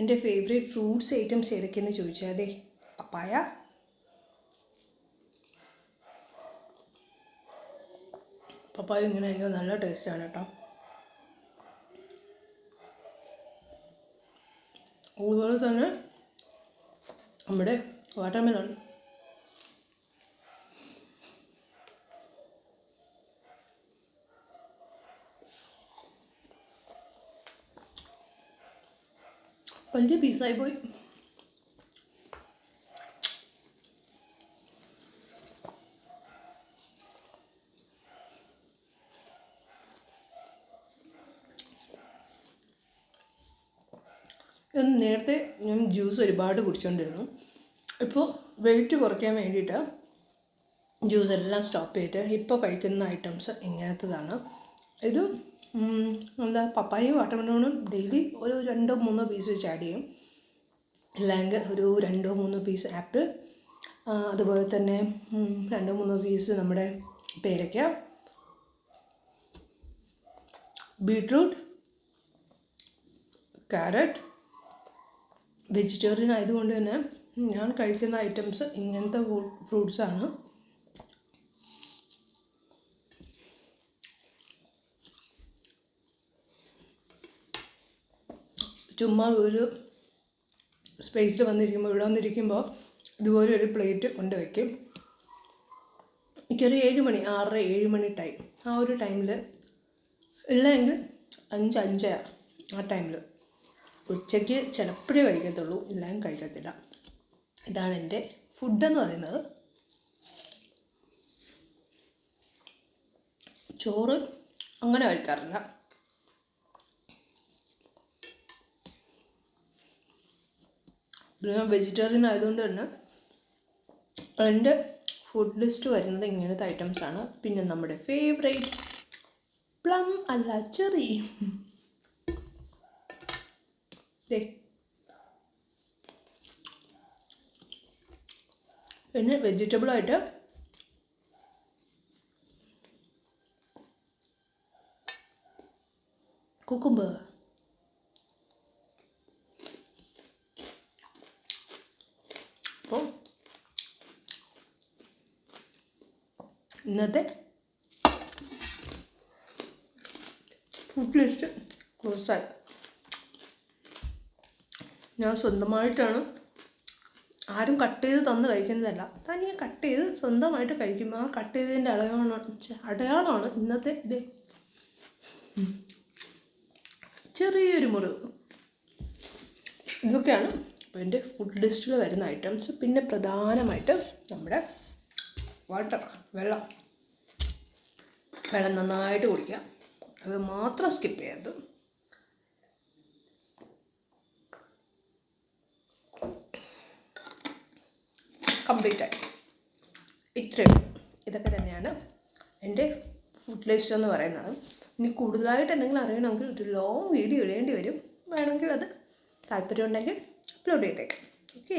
എന്റെ favourite fruits items ഏതൊക്കെയെന്ന് ചോദിച്ചാൽ അതെ പപ്പായ. പപ്പായ ഇങ്ങനെ ആയിരിക്കും നല്ല ടേസ്റ്റാണ് കേട്ടോ. അതുപോലെ തന്നെ നമ്മുടെ വാട്ടർമെലൺ വലിയ പീസായി പോയി നേരത്തെ ഞാൻ ജ്യൂസ് ഒരുപാട് കുടിച്ചുകൊണ്ടിരുന്നു ഇപ്പോൾ വെയിറ്റ് കുറയ്ക്കാൻ വേണ്ടിയിട്ട് ജ്യൂസ് എല്ലാം സ്റ്റോപ്പ് ചെയ്തിട്ട് ഇപ്പോൾ കഴിക്കുന്ന ഐറ്റംസ് ഇങ്ങനത്തതാണ്. ഇത് എന്താ പപ്പായയും വാട്ടർമെലോണും ഡെയിലി ഒരു രണ്ടോ മൂന്നോ പീസ് വെച്ച് ആഡ് ചെയ്യും. അല്ലെങ്കിൽ ഒരു രണ്ടോ മൂന്നോ പീസ് ആപ്പിൾ അതുപോലെ തന്നെ രണ്ടോ മൂന്നോ പീസ് നമ്മുടെ പേരയ്ക്ക ബീട്രൂട്ട് ക്യാരറ്റ് വെജിറ്റേറിയൻ ആയതുകൊണ്ട് തന്നെ ഞാൻ കഴിക്കുന്ന ഐറ്റംസ് ഇങ്ങനത്തെ ഫ്രൂട്ട്സ് ചുമ്മാ ഒരു സ്പേസിൽ വന്നിരിക്കുമ്പോൾ ഇവിടെ വന്നിരിക്കുമ്പോൾ ഇതുപോലെ ഒരു പ്ലേറ്റ് കൊണ്ട് വയ്ക്കും എനിക്കൊരു ഏഴ് മണി ആറര ഏഴ് മണി ടൈം ആ ഒരു ടൈമിൽ ഇല്ലെങ്കിൽ അഞ്ച് അഞ്ചര ആ ടൈമിൽ ഉച്ചയ്ക്ക് ചിലപ്പോഴേ കഴിക്കത്തുള്ളൂ ഇല്ലെങ്കിൽ കഴിക്കത്തില്ല. ഇതാണ് എന്റെ ഫുഡെന്ന് പറയുന്നത്. ചോറ് അങ്ങനെ കഴിക്കാറില്ല. ഞാൻ വെജിറ്റേറിയൻ ആയതുകൊണ്ട് തന്നെ എന്റെ ഫുഡ് ലിസ്റ്റ് വരുന്നത് ഇങ്ങനത്തെ ഐറ്റംസ് ആണ്. പിന്നെ നമ്മുടെ ഫേവറേറ്റ് പ്ലം അല്ല ചെറി. പിന്നെ വെജിറ്റബിളായിട്ട് കുക്കുംബർ ഇന്നത്തെ ഫുഡ് ലിസ്റ്റ് ക്ലോസായി. ഞാൻ സ്വന്തമായിട്ടാണ് ആരും കട്ട് ചെയ്ത് തന്ന് കഴിക്കുന്നതല്ല. തനിയെ കട്ട് ചെയ്ത് സ്വന്തമായിട്ട് കഴിക്കും. ആ കട്ട് ചെയ്തതിന്റെ അടയാളമാണ് അടയാളമാണ് ഇന്നത്തെ ഇത്. ചെറിയൊരു മുറിവ്. ഇതൊക്കെയാണ് എന്റെ ഫുഡ് ലിസ്റ്റിൽ വരുന്ന ഐറ്റംസ് പിന്നെ പ്രധാനമായിട്ട് നമ്മുടെ വാട്ടർ വെള്ളം. വെള്ളം നന്നായിട്ട് കുടിക്കാം. അത് മാത്രം സ്കിപ്പ് ചെയ്യരുത്. കംപ്ലീറ്റ് ആയി. ഇത്രയും ഇതൊക്കെ തന്നെയാണ് എന്റെ ഫുഡ് ലിസ്റ്റ് എന്ന് പറയുന്നത്. ഇനി കൂടുതലായിട്ട് എന്തെങ്കിലും അറിയണമെങ്കിൽ ഒരു ലോങ് വീഡിയോ ഇടേണ്ടി വരും. വേണമെങ്കിൽ അത് താല്പര്യം ഉണ്ടെങ്കിൽ അപ്ലോഡ് ചെയ്തേക്കാം. ഓക്കെ